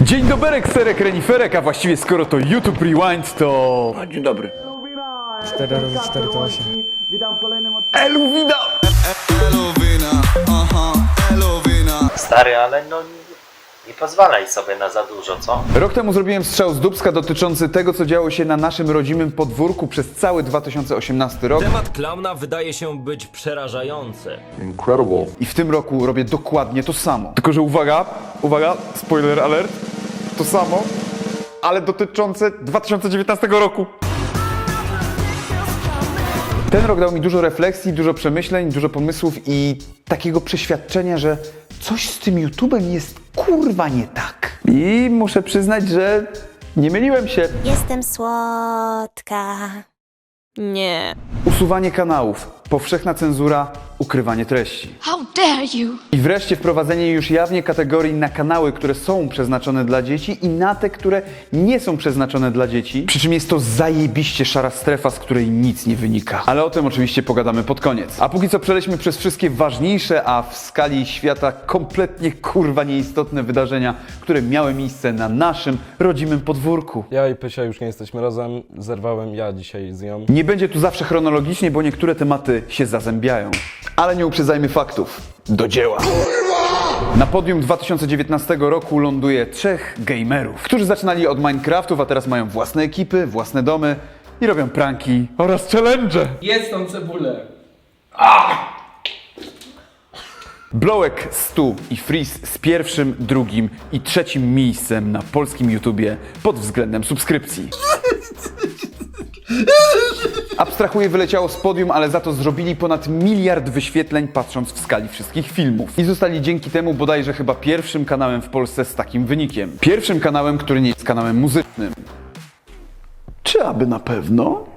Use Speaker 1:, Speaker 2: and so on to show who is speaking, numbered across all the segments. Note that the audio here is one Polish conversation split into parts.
Speaker 1: Dzień dobry, serek reniferek, a właściwie skoro to YouTube Rewind, to...
Speaker 2: Dzień dobry.
Speaker 3: 4 razy 4 to 8.
Speaker 1: Eluwina!
Speaker 4: Elowina, aha, Elowina.
Speaker 5: Stary, ale no nie, pozwalaj sobie na za dużo, co?
Speaker 1: Rok temu zrobiłem strzał z dubska dotyczący tego, co działo się na naszym rodzimym podwórku przez cały 2018 rok.
Speaker 6: Temat klauna wydaje się być przerażający.
Speaker 1: I w tym roku robię dokładnie to samo. Tylko, że uwaga, uwaga, spoiler alert, to samo, ale dotyczące 2019 roku. Ten rok dał mi dużo refleksji, dużo przemyśleń, dużo pomysłów i takiego przeświadczenia, że coś z tym YouTube'em jest kurwa nie tak. I muszę przyznać, że nie myliłem się.
Speaker 7: Jestem słodka. Nie.
Speaker 1: Usuwanie kanałów, powszechna cenzura, ukrywanie treści.
Speaker 8: How dare you!
Speaker 1: I wreszcie wprowadzenie już jawnie kategorii na kanały, które są przeznaczone dla dzieci i na te, które nie są przeznaczone dla dzieci. Przy czym jest to zajebiście szara strefa, z której nic nie wynika. Ale o tym oczywiście pogadamy pod koniec. A póki co przeleśmy przez wszystkie ważniejsze, a w skali świata kompletnie kurwa nieistotne wydarzenia, które miały miejsce na naszym rodzimym podwórku.
Speaker 3: Ja i Pysia już nie jesteśmy razem. Zerwałem ja dzisiaj z nią.
Speaker 1: Nie będzie tu zawsze chronologicznie, bo niektóre tematy się zazębiają. Ale nie uprzedzajmy faktów. Do dzieła! Na podium 2019 roku ląduje trzech gamerów, którzy zaczynali od Minecraftów, a teraz mają własne ekipy, własne domy i robią pranki oraz challenge.
Speaker 9: Jedz tą cebulę.
Speaker 1: Blowek, Stu i Freeze z pierwszym, drugim i trzecim miejscem na polskim YouTubie pod względem subskrypcji. Abstrahuję wyleciało z podium, ale za to zrobili ponad miliard wyświetleń patrząc w skali wszystkich filmów. I zostali dzięki temu bodajże chyba pierwszym kanałem w Polsce z takim wynikiem. Pierwszym kanałem, który nie jest kanałem muzycznym. Czy aby na pewno?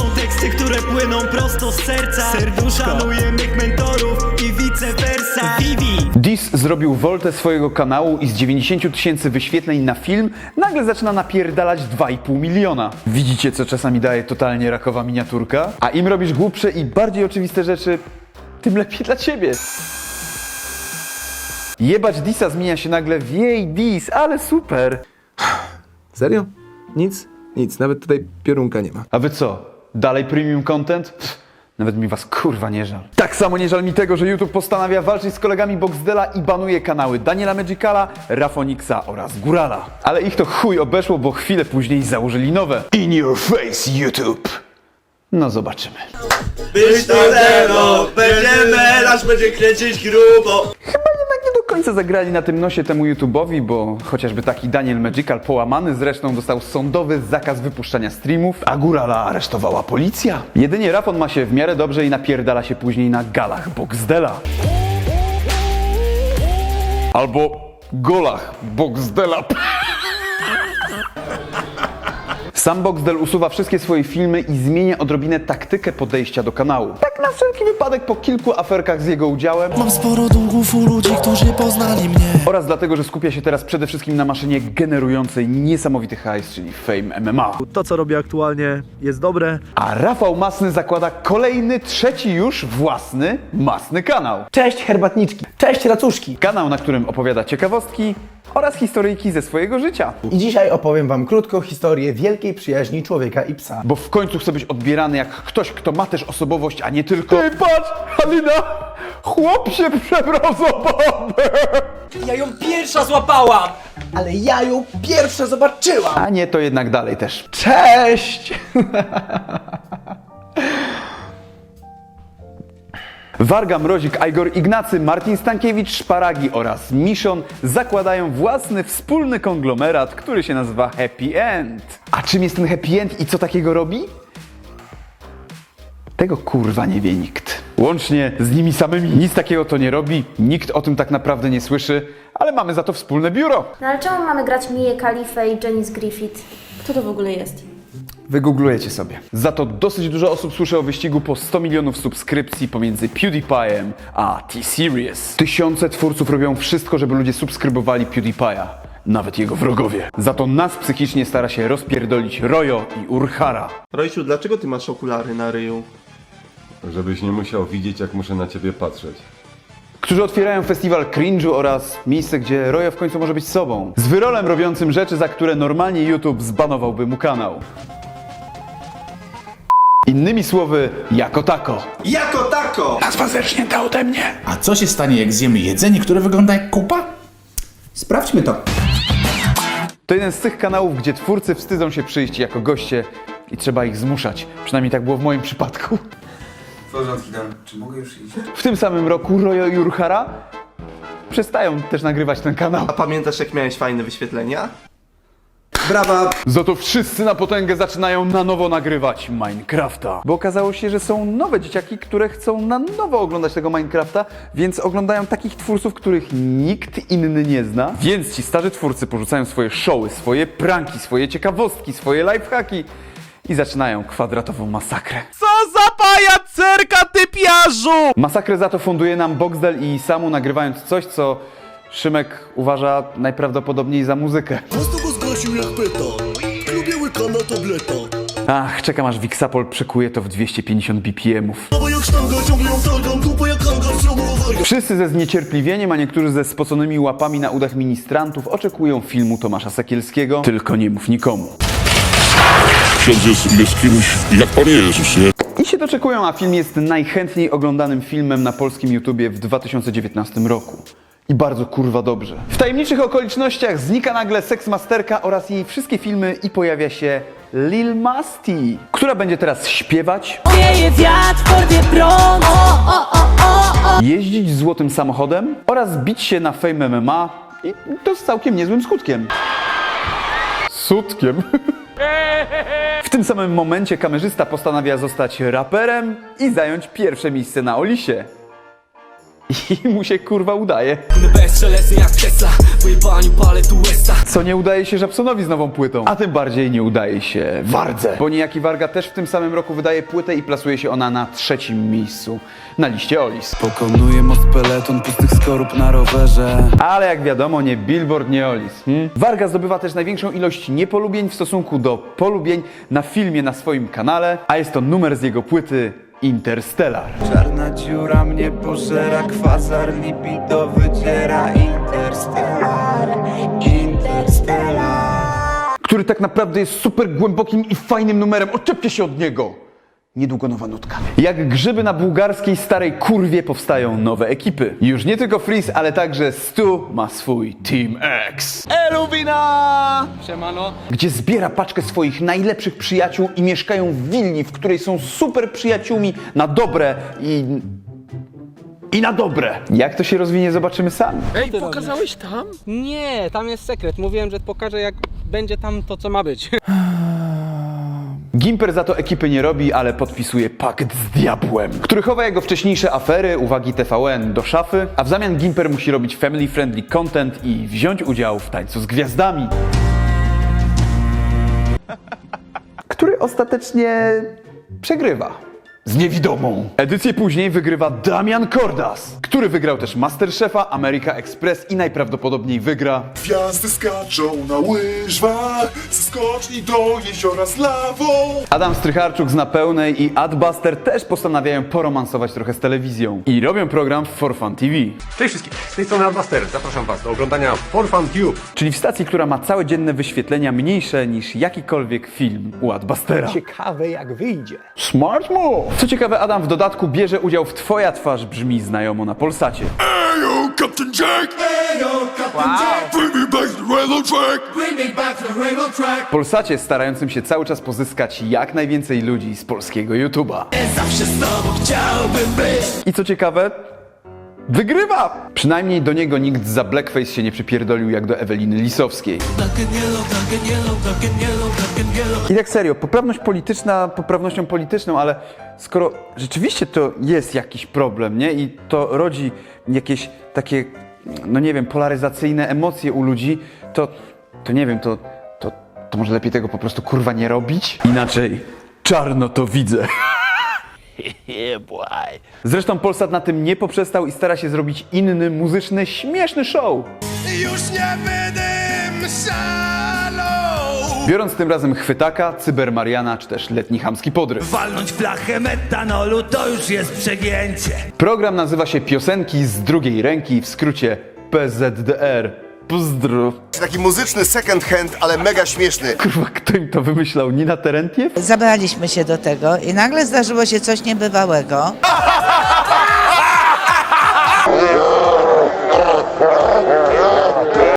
Speaker 10: Są teksty, które płyną prosto z serca Serduszka Szanuję mych mentorów i vice versa Vivi
Speaker 1: Dis zrobił woltę swojego kanału i z 90 tysięcy wyświetleń na film nagle zaczyna napierdalać 2,5 miliona. Widzicie, co czasami daje totalnie rakowa miniaturka? A im robisz głupsze i bardziej oczywiste rzeczy, tym lepiej dla ciebie. Jebać Disa zmienia się nagle w jej Dis, ale super.
Speaker 11: Serio? Nic? Nic, nawet tutaj piorunka nie ma.
Speaker 1: A wy co? Dalej premium content? Pff, Nawet mi was kurwa nie żal. Tak samo nie żal mi tego, że YouTube postanawia walczyć z kolegami Boxdela i banuje kanały Daniela Magicala, Rafonixa oraz Gurala. Ale ich to chuj obeszło, bo chwilę później założyli nowe. In your face YouTube. No zobaczymy.
Speaker 10: Być to zero, będzie kręcić grubo
Speaker 1: końca zagrali na tym nosie temu YouTube'owi, bo chociażby taki Daniel Magical połamany zresztą dostał sądowy zakaz wypuszczania streamów, a Górala aresztowała policja. Jedynie Rafon ma się w miarę dobrze i napierdala się później na galach Boxdela. Albo golach Boxdela. Sam Boxdel usuwa wszystkie swoje filmy i zmienia odrobinę taktykę podejścia do kanału. Tak na wszelki wypadek po kilku aferkach z jego udziałem.
Speaker 10: Mam sporo długów u ludzi, którzy poznali mnie
Speaker 1: Oraz dlatego, że skupia się teraz przede wszystkim na maszynie generującej niesamowity hajs, czyli Fame MMA.
Speaker 10: To co robię aktualnie jest dobre
Speaker 1: A Rafał Masny zakłada kolejny, trzeci już własny, masny kanał.
Speaker 9: Cześć herbatniczki. Cześć racuszki.
Speaker 1: Kanał, na którym opowiada ciekawostki oraz historyjki ze swojego życia.
Speaker 9: I dzisiaj opowiem wam krótką historię wielkiej przyjaźni człowieka i psa.
Speaker 1: Bo w końcu chce być odbierany jak ktoś, kto ma też osobowość, a nie tylko... Ty patrz, Halina! Chłop się przebrał za babę!
Speaker 9: Ja ją pierwsza złapałam! Ale ja ją pierwsza zobaczyłam!
Speaker 1: A nie, to jednak dalej też. Cześć! Warga, Mrozik, Igor Ignacy, Marcin Stankiewicz, Szparagi oraz Miszon zakładają własny wspólny konglomerat, który się nazywa Happy End. A czym jest ten Happy End i co takiego robi? Tego kurwa nie wie nikt. Łącznie z nimi samymi nic takiego to nie robi, nikt o tym tak naprawdę nie słyszy, ale mamy za to wspólne biuro.
Speaker 8: No ale czemu mamy grać Mię Khalifa i Janice Griffith? Kto to w ogóle jest?
Speaker 1: Wygooglujecie sobie. Za to dosyć dużo osób słyszy o wyścigu po 100 milionów subskrypcji pomiędzy PewDiePie'em a T-Series. Tysiące twórców robią wszystko, żeby ludzie subskrybowali PewDiePie'a. Nawet jego wrogowie. Za to nas psychicznie stara się rozpierdolić Rojo i Urhara.
Speaker 10: Rojciu, dlaczego ty masz okulary na ryju?
Speaker 12: Żebyś nie musiał widzieć, jak muszę na ciebie patrzeć.
Speaker 1: którzy otwierają festiwal cringe'u oraz miejsce, gdzie Rojo w końcu może być sobą. Z wyrolem robiącym rzeczy, za które normalnie YouTube zbanowałby mu kanał. Innymi słowy, jako tako.
Speaker 9: Jako tako!
Speaker 1: Nazwa zerżnięta ode mnie.
Speaker 2: A co się stanie, jak zjemy jedzenie, które wygląda jak kupa?
Speaker 9: Sprawdźmy to.
Speaker 1: To jeden z tych kanałów, gdzie twórcy wstydzą się przyjść jako goście i trzeba ich zmuszać. Przynajmniej tak było w moim przypadku.
Speaker 11: Czy mogę już iść?
Speaker 1: W tym samym roku Rojo i Urhara przestają też nagrywać ten kanał.
Speaker 9: A pamiętasz jak miałeś fajne wyświetlenia? Brawa!
Speaker 1: Za to wszyscy na potęgę zaczynają na nowo nagrywać Minecrafta. Bo okazało się, że są nowe dzieciaki, które chcą na nowo oglądać tego Minecrafta, więc oglądają takich twórców, których nikt inny nie zna. Więc ci starzy twórcy porzucają swoje showy, swoje pranki, swoje ciekawostki, swoje lifehacki i zaczynają kwadratową masakrę.
Speaker 10: Co za pajacerka, typiarzu!
Speaker 1: Masakrę za to funduje nam Boxdel i Samu nagrywając coś, co Szymek uważa najprawdopodobniej za muzykę.
Speaker 10: Jak. Lubię łyka na tableta.
Speaker 1: Ach, czekam aż Wixapol przekuje to w 250 BPM-ów.
Speaker 10: Dawaj jak sztanga, ciągle ją targam, dupa jak hangar, zrobił awarię.
Speaker 1: Wszyscy ze zniecierpliwieniem, a niektórzy ze spoconymi łapami na udach ministrantów oczekują filmu Tomasza Sekielskiego. Tylko nie mów nikomu.
Speaker 12: Ksiądz jest, jest kimś jak Pan Jezus, nie?
Speaker 1: I się doczekują, a film jest najchętniej oglądanym filmem na polskim YouTubie w 2019 roku. I bardzo kurwa dobrze. W tajemniczych okolicznościach znika nagle seksmasterka oraz jej wszystkie filmy i pojawia się Lil Masti, która będzie teraz śpiewać,
Speaker 7: Wieje wiatr, porwie prąd. O, o, o, o, o.
Speaker 1: jeździć złotym samochodem oraz bić się na Fame MMA i to z całkiem niezłym skutkiem. Sutkiem. W tym samym momencie kamerzysta postanawia zostać raperem i zająć pierwsze miejsce na Olisie. I mu się kurwa udaje.
Speaker 10: Bezszelestny jak Tesla.
Speaker 1: Co nie udaje się Żabsonowi z nową płytą. A tym bardziej nie udaje się Wardze. Bo niejaki Warga też w tym samym roku wydaje płytę i plasuje się ona na trzecim miejscu na liście Olis.
Speaker 4: Pokonuję most peleton pustych skorup na rowerze
Speaker 1: Ale jak wiadomo, nie Billboard, nie Olis. Hmm? Warga zdobywa też największą ilość niepolubień w stosunku do polubień na filmie na swoim kanale, a jest to numer z jego płyty Interstellar.
Speaker 4: Czarna dziura mnie pożera Kwasar libido wydziera Interstellar Interstellar
Speaker 1: który tak naprawdę jest super głębokim i fajnym numerem. Odczepcie się od niego! Niedługo nowa nutka. Jak grzyby na bułgarskiej starej kurwie powstają nowe ekipy. Już nie tylko Freeze, ale także Stu ma swój Team X.
Speaker 9: Eluwina! Siemano.
Speaker 1: Gdzie zbiera paczkę swoich najlepszych przyjaciół i mieszkają w willi, w której są super przyjaciółmi na dobre i... I na dobre. Jak to się rozwinie, zobaczymy sami.
Speaker 9: Ej, pokazałeś tam? Nie, tam jest sekret. Mówiłem, że pokażę jak będzie tam to, co ma być.
Speaker 1: Gimper za to ekipy nie robi, ale podpisuje pakt z diabłem, który chowa jego wcześniejsze afery, uwagi TVN do szafy, a w zamian Gimper musi robić family friendly content i wziąć udział w tańcu z gwiazdami. Który ostatecznie przegrywa. Z niewidomą. Edycję później wygrywa Damian Kordas, który wygrał też Masterchefa, America Express i najprawdopodobniej wygra
Speaker 12: Gwiazdy skaczą na łyżwach ze skoczni do jeziora z lawą.
Speaker 1: Adam Strycharczuk z Na Pełnej i Adbuster też postanawiają poromansować trochę z telewizją i robią program w For Fun TV,
Speaker 13: Cześć wszystkim, z tej strony Adbuster. Zapraszam Was do oglądania For Fun Tube.
Speaker 1: czyli w stacji, która ma całe dzienne wyświetlenia mniejsze niż jakikolwiek film u Adbustera.
Speaker 9: Ciekawe jak wyjdzie.
Speaker 1: Smart move! Co ciekawe, Adam w dodatku bierze udział w Twoja twarz brzmi znajomo na Polsacie.
Speaker 12: Eyo, Captain Jack! Eyo, Captain Jack! Bring me back to the railroad track! Bring me back to the railroad track!
Speaker 1: W Polsacie starającym się cały czas pozyskać jak najwięcej ludzi z polskiego YouTube'a.
Speaker 10: Zawsze z tobą chciałbym być.
Speaker 1: I co ciekawe, wygrywa! Przynajmniej do niego nikt za blackface się nie przypierdolił jak do Eweliny Lisowskiej. I tak serio, poprawność polityczna poprawnością polityczną, ale skoro rzeczywiście to jest jakiś problem, nie? I to rodzi jakieś takie, no nie wiem, polaryzacyjne emocje u ludzi, to, to nie wiem, to, to, to może lepiej tego po prostu kurwa nie robić? Inaczej, czarno to widzę. Zresztą Polsat na tym nie poprzestał i stara się zrobić inny, muzyczny, śmieszny show.
Speaker 10: Już nie będę szalał.
Speaker 1: Biorąc tym razem chwytaka, cybermariana czy też letni chamski podryw.
Speaker 10: Walnąć flachę metanolu to już jest przegięcie.
Speaker 1: Program nazywa się Piosenki z drugiej ręki, w skrócie PZDR. Pozdro.
Speaker 12: Taki muzyczny second hand, ale mega śmieszny.
Speaker 1: Kurwa, kto im to wymyślał? Nina Terentiew?
Speaker 7: Zabraliśmy się do tego i nagle zdarzyło się coś niebywałego.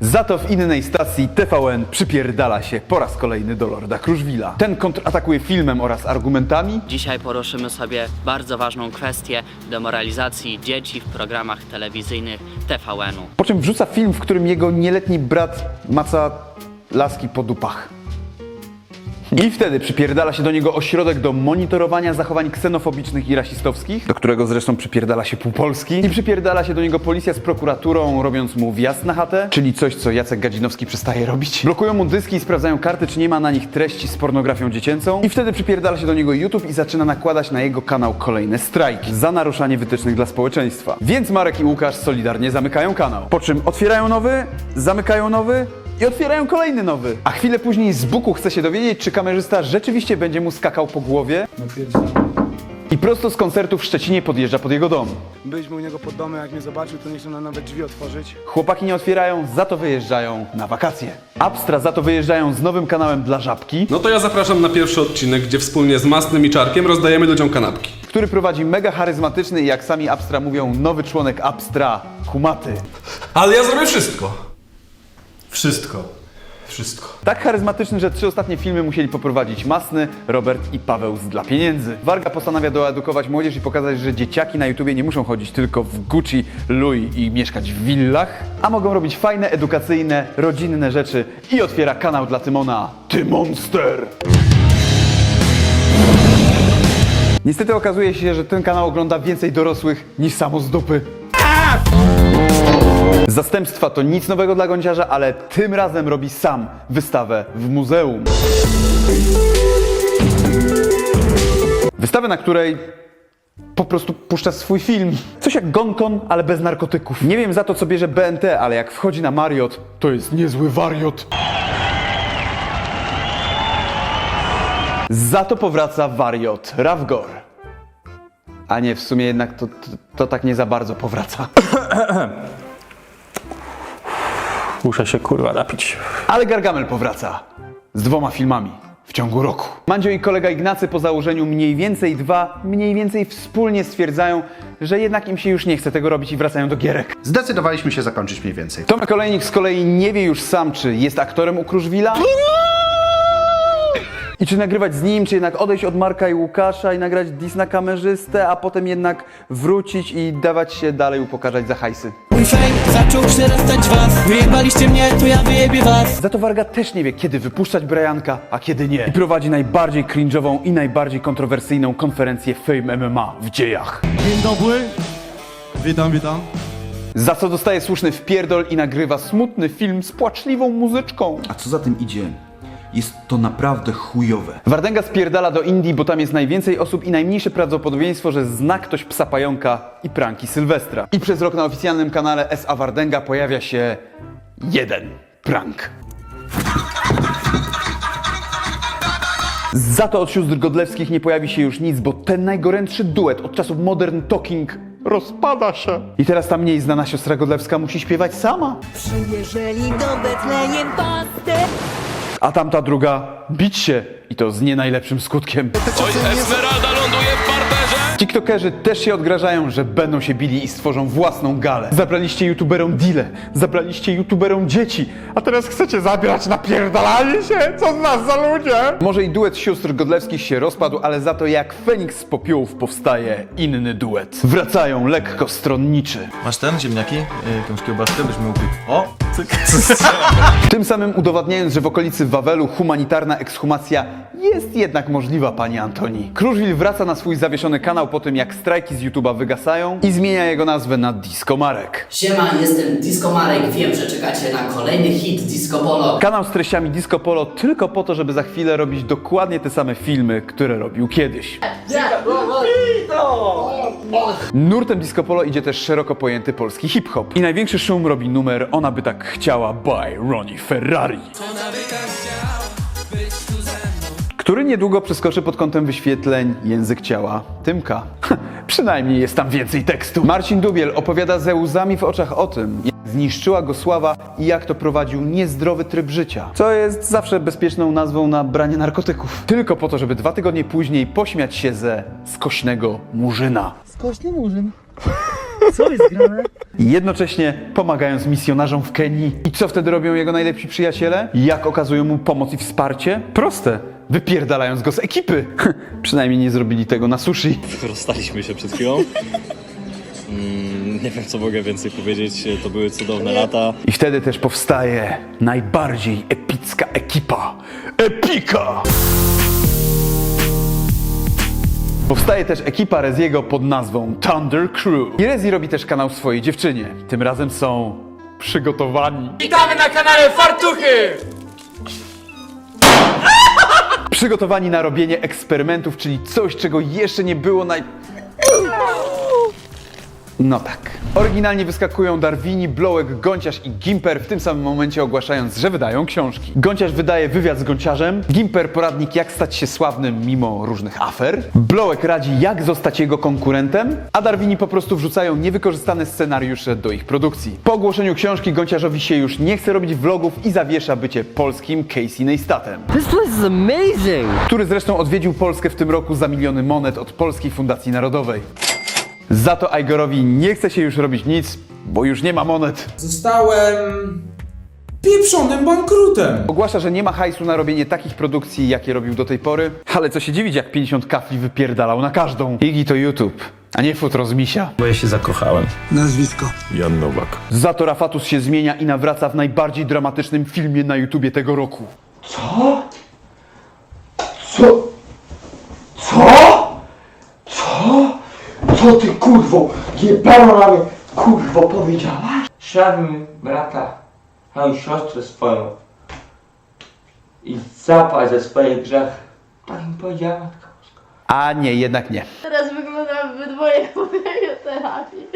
Speaker 1: Za to w innej stacji TVN przypierdala się po raz kolejny do Lorda Kruszwila. Ten kontratakuje filmem oraz argumentami,
Speaker 9: Dzisiaj poruszymy sobie bardzo ważną kwestię demoralizacji dzieci w programach telewizyjnych TVN-u.
Speaker 1: po czym wrzuca film, w którym jego nieletni brat maca laski po dupach. I wtedy przypierdala się do niego ośrodek do monitorowania zachowań ksenofobicznych i rasistowskich, do którego zresztą przypierdala się pół Polski. I przypierdala się do niego policja z prokuraturą, robiąc mu wjazd na chatę, czyli coś, co Jacek Gadzinowski przestaje robić. Blokują mu dyski i sprawdzają karty, czy nie ma na nich treści z pornografią dziecięcą. I wtedy przypierdala się do niego YouTube i zaczyna nakładać na jego kanał kolejne strajki za naruszanie wytycznych dla społeczeństwa. Więc Marek i Łukasz solidarnie zamykają kanał. Po czym otwierają nowy, zamykają nowy, i otwierają kolejny nowy. A chwilę później z buku chce się dowiedzieć, czy kamerzysta rzeczywiście będzie mu skakał po głowie. I prosto z koncertu w Szczecinie podjeżdża pod jego dom.
Speaker 11: Byliśmy u niego pod domem, jak mnie zobaczył, to nie chciał nam nawet drzwi otworzyć.
Speaker 1: Chłopaki nie otwierają, za to wyjeżdżają na wakacje. Abstra za to wyjeżdżają z nowym kanałem dla żabki,
Speaker 13: No to ja zapraszam na pierwszy odcinek, gdzie wspólnie z Masnym i Czarkiem rozdajemy ludziom kanapki.
Speaker 1: który prowadzi mega charyzmatyczny i jak sami Abstra mówią, nowy członek Abstra, Kumaty.
Speaker 13: Ale ja zrobię wszystko. Wszystko. Wszystko.
Speaker 1: Tak charyzmatyczny, że trzy ostatnie filmy musieli poprowadzić Masny, Robert i Paweł z Dla Pieniędzy. Warga postanawia doedukować młodzież i pokazać, że dzieciaki na YouTubie nie muszą chodzić tylko w Gucci, Louis i mieszkać w willach, a mogą robić fajne, edukacyjne, rodzinne rzeczy i otwiera kanał dla Tymona Ty Monster! Niestety okazuje się, że ten kanał ogląda więcej dorosłych niż samo z dupy. Zastępstwa to nic nowego dla gąciarza, ale tym razem robi sam wystawę w muzeum. Wystawę, na której po prostu puszcza swój film. Coś jak Gonkon, ale bez narkotyków. Nie wiem za to, co bierze BNT, ale jak wchodzi na Mariot, to jest niezły wariot. Za to powraca wariot Ravgor. A nie, w sumie jednak to, to, to tak nie za bardzo powraca.
Speaker 3: Muszę się kurwa napić.
Speaker 1: Ale Gargamel powraca z dwoma filmami w ciągu roku. Mandzio i kolega Ignacy po założeniu mniej więcej dwa, mniej więcej wspólnie stwierdzają, że jednak im się już nie chce tego robić i wracają do gierek.
Speaker 2: Zdecydowaliśmy się zakończyć mniej więcej.
Speaker 1: Tomek Olejnik z kolei nie wie już sam, czy jest aktorem u Kruszwila i czy nagrywać z nim, czy jednak odejść od Marka i Łukasza i nagrać dis na kamerzystę, a potem jednak wrócić i dawać się dalej upokarzać za hajsy.
Speaker 10: Mój fame zaczął przerastać was. Wyjebaliście mnie, to ja wyjebię was.
Speaker 1: Za to Warga też nie wie, kiedy wypuszczać Brianka, a kiedy nie. I prowadzi najbardziej cringe'ową i najbardziej kontrowersyjną konferencję Fame MMA w dziejach.
Speaker 10: Dzień dobry. Witam, witam.
Speaker 1: Za co dostaje słuszny wpierdol i nagrywa smutny film z płaczliwą muzyczką.
Speaker 4: A co za tym idzie? Jest to naprawdę chujowe.
Speaker 1: Wardęga spierdala do Indii, bo tam jest najwięcej osób i najmniejsze prawdopodobieństwo, że zna ktoś psa pająka i pranki Sylwestra. I przez rok na oficjalnym kanale S.A. Wardęga pojawia się jeden prank. Za to od sióstr Godlewskich nie pojawi się już nic, bo ten najgorętszy duet od czasów Modern Talking rozpada się. I teraz ta mniej znana siostra Godlewska musi śpiewać sama.
Speaker 7: Przyjeżeli do Betlejem pasty.
Speaker 1: A tamta druga bić się i to z nie najlepszym skutkiem. TikTokerzy też się odgrażają, że będą się bili i stworzą własną galę. Zabraliście youtuberom deale, zabraliście youtuberom dzieci, a teraz chcecie zabrać napierdalanie się? Co z nas za ludzie? Może i duet sióstr Godlewskich się rozpadł, ale za to jak Feniks z popiołów powstaje inny duet. Wracają lekko stronniczy.
Speaker 4: Masz ten, ziemniaki? Jakąś kiełbaskę byśmy mógł... O!
Speaker 1: Tym samym udowadniając, że w okolicy Wawelu humanitarna ekshumacja jest jednak możliwa, panie Antoni. Kruszwil wraca na swój zawieszony kanał po tym, jak strajki z YouTube'a wygasają i zmienia jego nazwę na Disco Marek.
Speaker 9: Siema, jestem Disco Marek. Wiem, że czekacie na kolejny hit Disco Polo.
Speaker 1: Kanał z treściami Disco Polo tylko po to, żeby za chwilę robić dokładnie te same filmy, które robił kiedyś. Nurtem Disco Polo idzie też szeroko pojęty polski hip-hop. I największy szum robi numer Ona by tak chciała by Ronnie Ferrari. Który niedługo przeskoczy pod kątem wyświetleń język ciała Tymka. Przynajmniej jest tam więcej tekstu. Marcin Dubiel opowiada ze łzami w oczach o tym, jak zniszczyła go sława i jak to prowadził niezdrowy tryb życia. Co jest zawsze bezpieczną nazwą na branie narkotyków. Tylko po to, żeby dwa tygodnie później pośmiać się ze skośnego murzyna.
Speaker 10: Skośny murzyn. Co jest grane?
Speaker 1: I jednocześnie pomagając misjonarzom w Kenii. I co wtedy robią jego najlepsi przyjaciele? Jak okazują mu pomoc i wsparcie? Proste. Wypierdalając go z ekipy. Przynajmniej nie zrobili tego na sushi.
Speaker 14: Rozstaliśmy się przed chwilą. Mm, nie wiem, co mogę więcej powiedzieć. To były cudowne lata.
Speaker 1: I wtedy też powstaje najbardziej epicka ekipa. Epika! Powstaje też ekipa Reziego pod nazwą Thunder Crew. I Rezi robi też kanał swojej dziewczynie. Tym razem są przygotowani.
Speaker 10: Witamy na kanale Fartuchy!
Speaker 1: Przygotowani na robienie eksperymentów, czyli coś, czego jeszcze nie było naj... No tak. Oryginalnie wyskakują Darwini, Blowek, Gonciarz i Gimper w tym samym momencie ogłaszając, że wydają książki. Gonciarz wydaje wywiad z Gonciarzem, Gimper poradnik jak stać się sławnym mimo różnych afer, Blowek radzi jak zostać jego konkurentem, a Darwini po prostu wrzucają niewykorzystane scenariusze do ich produkcji. Po ogłoszeniu książki Gonciarzowi się już nie chce robić vlogów i zawiesza bycie polskim Casey Neistatem.
Speaker 10: This place is amazing!
Speaker 1: który zresztą odwiedził Polskę w tym roku za miliony monet od Polskiej Fundacji Narodowej. Za to Igorowi nie chce się już robić nic, bo już nie ma monet.
Speaker 10: Zostałem... pieprzonym bankrutem.
Speaker 1: Ogłasza, że nie ma hajsu na robienie takich produkcji, jakie robił do tej pory, ale co się dziwić, jak 50 kafli wypierdalał na każdą. Igi to YouTube, a nie futro z misia.
Speaker 6: Bo ja się zakochałem.
Speaker 4: Nazwisko.
Speaker 6: Jan Nowak.
Speaker 1: Za to Rafatus się zmienia i nawraca w najbardziej dramatycznym filmie na YouTubie tego roku.
Speaker 10: Co ty kurwo, jebano na mnie, kurwo powiedziałaś? Szanuj brata, szanuj siostrę swoją i zapłać za swoje grzechy. Tak mi powiedziała matka.
Speaker 1: A nie, jednak nie.
Speaker 8: Teraz wyglądamy obydwoje po terapii.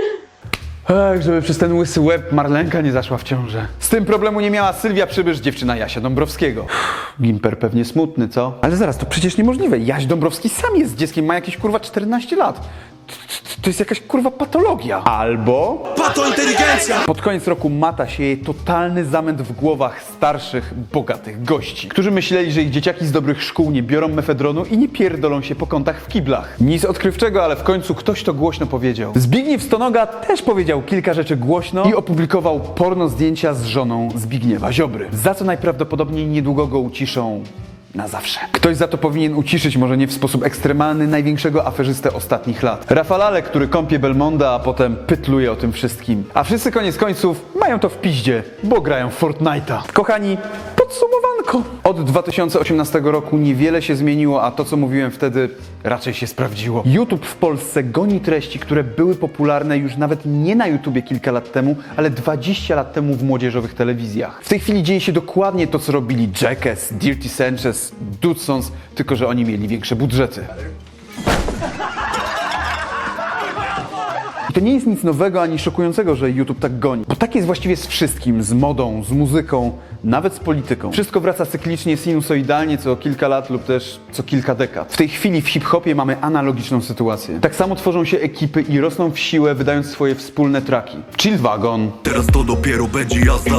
Speaker 1: Ech, żeby przez ten łysy łeb Marlenka nie zaszła w ciążę. Z tym problemu nie miała Sylwia Przybysz, dziewczyna Jasia Dąbrowskiego. Uff, Gimper pewnie smutny, co? Ale zaraz, to przecież niemożliwe. Jaś Dąbrowski sam jest dzieckiem, ma jakieś kurwa 14 lat. To, jest jakaś kurwa patologia. Albo...
Speaker 12: Pato inteligencja!
Speaker 1: Pod koniec roku Mata sieje totalny zamęt w głowach starszych, bogatych gości, którzy myśleli, że ich dzieciaki z dobrych szkół nie biorą mefedronu i nie pierdolą się po kątach w kiblach. Nic odkrywczego, ale w końcu ktoś to głośno powiedział. Zbigniew Stonoga też powiedział kilka rzeczy głośno i opublikował porno zdjęcia z żoną Zbigniewa Ziobry, za co najprawdopodobniej niedługo go uciszą na zawsze. Ktoś za to powinien uciszyć, może nie w sposób ekstremalny, największego aferzystę ostatnich lat. Rafalale, który kąpie Belmonda, a potem pytluje o tym wszystkim. A wszyscy koniec końców mają to w piździe, bo grają w Fortnite'a. Kochani, podsumowanko. Od 2018 roku niewiele się zmieniło, a to co mówiłem wtedy raczej się sprawdziło. YouTube w Polsce goni treści, które były popularne już nawet nie na YouTubie kilka lat temu, ale 20 lat temu w młodzieżowych telewizjach. W tej chwili dzieje się dokładnie to, co robili Jackass, Dirty Sanchez, Dudsons, tylko że oni mieli większe budżety. To nie jest nic nowego ani szokującego, że YouTube tak goni. Bo tak jest właściwie z wszystkim, z modą, z muzyką, nawet z polityką. Wszystko wraca cyklicznie, sinusoidalnie co kilka lat lub też co kilka dekad. W tej chwili w hip-hopie mamy analogiczną sytuację. Tak samo tworzą się ekipy i rosną w siłę, wydając swoje wspólne traki. Chill Wagon,
Speaker 12: Teraz to dopiero będzie jazda.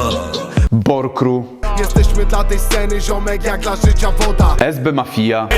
Speaker 1: Borkru,
Speaker 12: Jesteśmy dla tej sceny ziomek jak dla życia woda.
Speaker 1: SB Mafia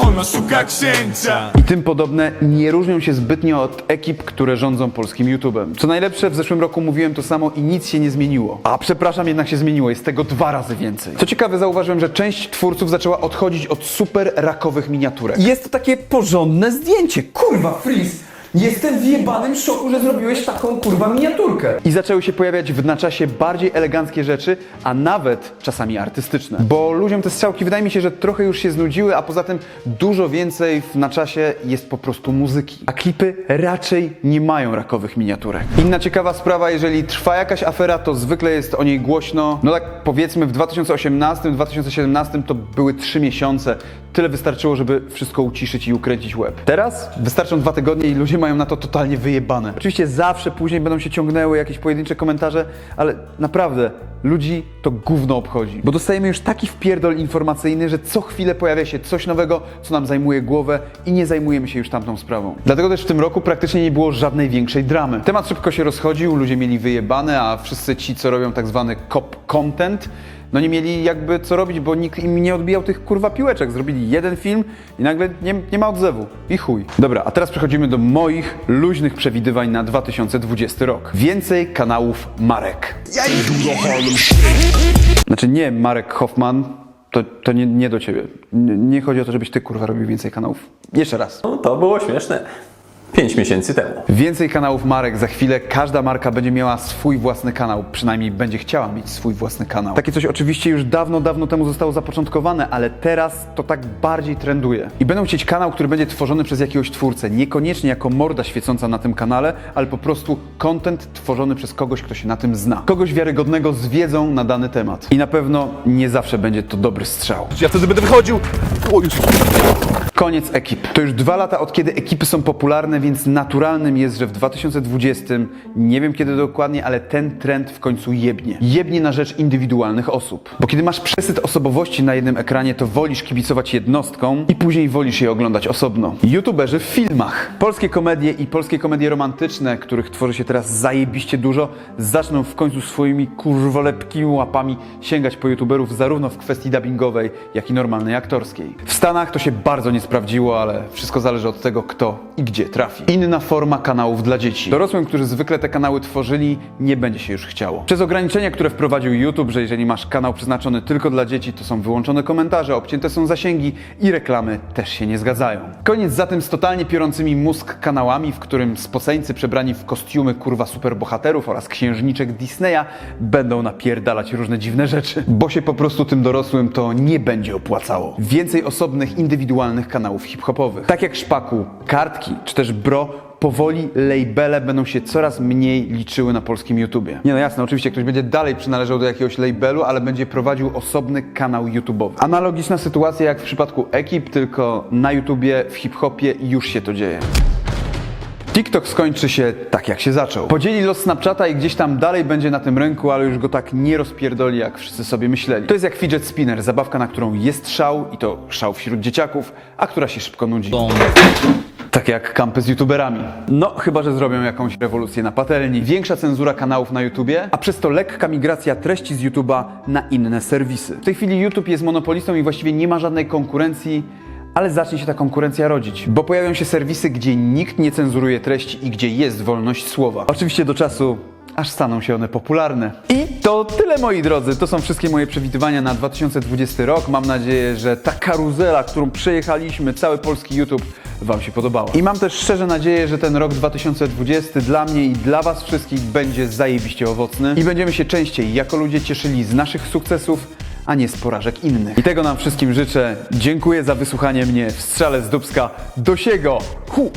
Speaker 12: Ona szuka księcia.
Speaker 1: i tym podobne nie różnią się zbytnio od ekip, które rządzą polskim YouTubem. Co najlepsze, w zeszłym roku mówiłem to samo i nic się nie zmieniło. A przepraszam, jednak się zmieniło, jest tego dwa razy więcej. Co ciekawe, zauważyłem, że część twórców zaczęła odchodzić od super rakowych miniaturek.
Speaker 10: Jest to takie porządne zdjęcie, kurwa, Freeze! Jestem w jebanym szoku, że zrobiłeś taką kurwa miniaturkę.
Speaker 1: I zaczęły się pojawiać w Naczasie bardziej eleganckie rzeczy, a nawet czasami artystyczne. Bo ludziom te strzałki wydaje mi się, że trochę już się znudziły, a poza tym dużo więcej w Naczasie jest po prostu muzyki. A klipy raczej nie mają rakowych miniaturek. Inna ciekawa sprawa, jeżeli trwa jakaś afera, to zwykle jest o niej głośno. No tak powiedzmy w 2018-2017 to były trzy miesiące. Tyle wystarczyło, żeby wszystko uciszyć i ukręcić łeb. Teraz wystarczą dwa tygodnie i ludzie ludzie mają na to totalnie wyjebane. Oczywiście zawsze później będą się ciągnęły jakieś pojedyncze komentarze, ale naprawdę ludzi to gówno obchodzi. Bo dostajemy już taki wpierdol informacyjny, że co chwilę pojawia się coś nowego, co nam zajmuje głowę i nie zajmujemy się już tamtą sprawą. Dlatego też w tym roku praktycznie nie było żadnej większej dramy. Temat szybko się rozchodził, ludzie mieli wyjebane, a wszyscy ci, co robią tak zwany cop content, no nie mieli jakby co robić, bo nikt im nie odbijał tych kurwa piłeczek. Zrobili jeden film i nagle nie, nie ma odzewu. I chuj. Dobra, a teraz przechodzimy do moich luźnych przewidywań na 2020 rok. Więcej kanałów Marek. Znaczy nie Marek Hoffman, to, to nie, nie do ciebie. Nie, nie chodzi o to, żebyś ty kurwa robił więcej kanałów. Jeszcze raz.
Speaker 14: No, to było śmieszne. Pięć miesięcy temu.
Speaker 1: Więcej kanałów marek. Za chwilę każda marka będzie miała swój własny kanał. Przynajmniej będzie chciała mieć swój własny kanał. Takie coś oczywiście już dawno, dawno temu zostało zapoczątkowane, ale teraz to tak bardziej trenduje. I będą chcieć kanał, który będzie tworzony przez jakiegoś twórcę. Niekoniecznie jako morda świecąca na tym kanale, ale po prostu content tworzony przez kogoś, kto się na tym zna. Kogoś wiarygodnego z wiedzą na dany temat. I na pewno nie zawsze będzie to dobry strzał.
Speaker 13: Ja wtedy będę wychodził. O, już.
Speaker 1: Koniec ekip. To już dwa lata od kiedy ekipy są popularne, więc naturalnym jest, że w 2020, nie wiem kiedy dokładnie, ale ten trend w końcu jebnie. Jebnie na rzecz indywidualnych osób. Bo kiedy masz przesyt osobowości na jednym ekranie, to wolisz kibicować jednostkom i później wolisz je oglądać osobno. YouTuberzy w filmach. Polskie komedie i polskie komedie romantyczne, których tworzy się teraz zajebiście dużo, zaczną w końcu swoimi kurwolepkimi łapami sięgać po YouTuberów zarówno w kwestii dubbingowej, jak i normalnej aktorskiej. W Stanach to się bardzo nie sprawdziło, ale wszystko zależy od tego, kto i gdzie trafi. Inna forma kanałów dla dzieci. Dorosłym, którzy zwykle te kanały tworzyli, nie będzie się już chciało. Przez ograniczenia, które wprowadził YouTube, że jeżeli masz kanał przeznaczony tylko dla dzieci, to są wyłączone komentarze, obcięte są zasięgi i reklamy też się nie zgadzają. Koniec zatem z totalnie piorącymi mózg kanałami, w którym spoceńcy przebrani w kostiumy kurwa superbohaterów oraz księżniczek Disneya będą napierdalać różne dziwne rzeczy, bo się po prostu tym dorosłym to nie będzie opłacało. Więcej osobnych, indywidualnych kanałów hip-hopowych. Tak jak Szpaku, Kartki czy też Bro powoli labele będą się coraz mniej liczyły na polskim YouTubie. Nie no jasne, oczywiście ktoś będzie dalej przynależał do jakiegoś labelu, ale będzie prowadził osobny kanał YouTube'owy. Analogiczna sytuacja jak w przypadku ekip, tylko na YouTubie, w hip-hopie już się to dzieje. TikTok skończy się tak, jak się zaczął. Podzieli los Snapchata i gdzieś tam dalej będzie na tym rynku, ale już go tak nie rozpierdoli, jak wszyscy sobie myśleli. To jest jak fidget spinner, zabawka, na którą jest szał i to szał wśród dzieciaków, a która się szybko nudzi. Tak jak kampy z youtuberami. No, chyba, że zrobią jakąś rewolucję na patelni. Większa cenzura kanałów na YouTubie, a przez to lekka migracja treści z YouTube'a na inne serwisy. W tej chwili YouTube jest monopolistą i właściwie nie ma żadnej konkurencji, ale zacznie się ta konkurencja rodzić, bo pojawią się serwisy, gdzie nikt nie cenzuruje treści i gdzie jest wolność słowa. Oczywiście do czasu, aż staną się one popularne. I to tyle moi drodzy, to są wszystkie moje przewidywania na 2020 rok. Mam nadzieję, że ta karuzela, którą przejechaliśmy, cały polski YouTube Wam się podobała. I mam też szczerze nadzieję, że ten rok 2020 dla mnie i dla Was wszystkich będzie zajebiście owocny i będziemy się częściej jako ludzie cieszyli z naszych sukcesów, a nie z porażek innych. I tego nam wszystkim życzę. Dziękuję za wysłuchanie mnie w strzale z Dubska. Do siego! Hu!